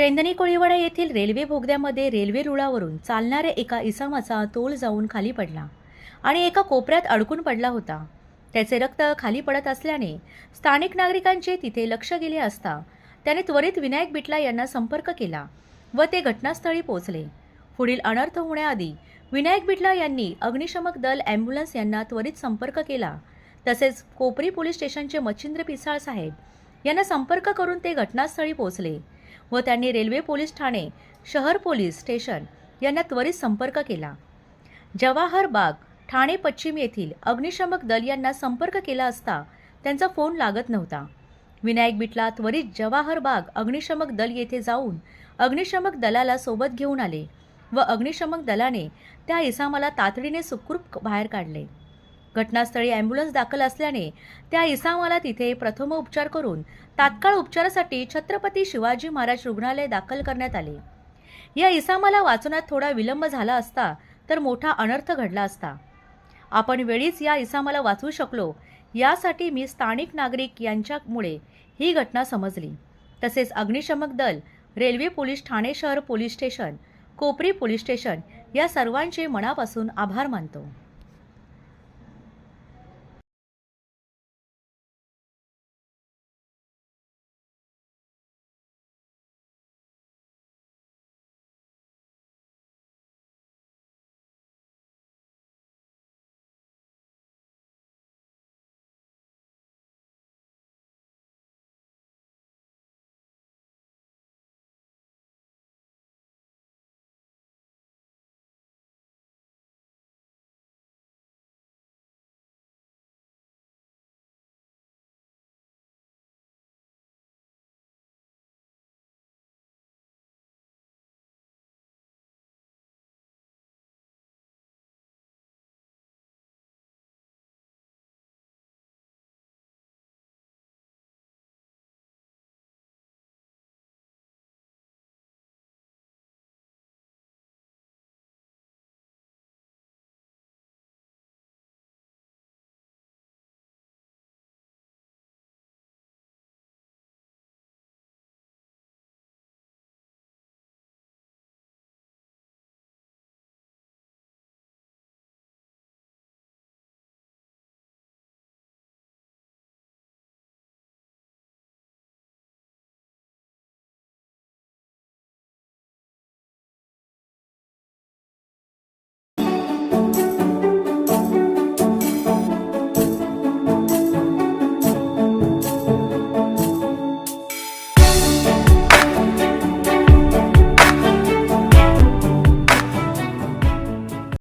चैंदनी कोळीवाडा येथील railway बोगद्यामध्ये railway रुळावरून चालणाऱ्या एका इसमाचा तोल जाऊन खाली पडला आणि एका कोपऱ्यात अडकून पडला होता. त्याचे रक्त खाली पडत असल्याने स्थानिक नागरिकांचे तिथे लक्ष गेले असता त्याने त्वरित विनायक बिटला यांना संपर्क केला व ते घटनास्थळी पोहोचले. पुढील अनर्थ होण्याआधी विनायक बिटला यांनी अग्निशमक दल ॲम्ब्युलन्स यांना त्वरित संपर्क केला. तसेच कोपरी पोलीस स्टेशनचे मच्छिंद्र पिसाळ साहेब यांना संपर्क करून ते घटनास्थळी पोहोचले. व त्यांनी रेल्वे पोलीस ठाणे शहर पोलीस स्टेशन यांना त्वरित संपर्क केला. जवाहर बाग ठाणे पश्चिम येथील अग्निशमक दल यांना संपर्क केला असता त्यांचा फोन लागत नव्हता. विनायक बिटला त्वरित जवाहर बाग अग्निशमक दल येथे जाऊन अग्निशमक दलाला सोबत घेऊन आले व अग्निशमक दलाने त्या इसामाला तातडीने सुखरूप बाहेर काढले. घटनास्थळी ॲम्ब्युलन्स दाखल असल्याने त्या इसामाला तिथे प्रथम उपचार करून तात्काळ उपचारासाठी छत्रपती शिवाजी महाराज रुग्णालय दाखल करण्यात आले. या इसामाला वाचवण्यात थोडा विलंब झाला असता तर मोठा अनर्थ घडला असता. आपण वेळीच या इसामाला वाचवू शकलो यासाठी मी स्थानिक नागरिक यांच्यामुळे ही घटना समजली. तसेच अग्निशमक दल रेल्वे पोलीस ठाणे शहर police station Kopri police station या सर्वांचे मनापासून आभार मानतो.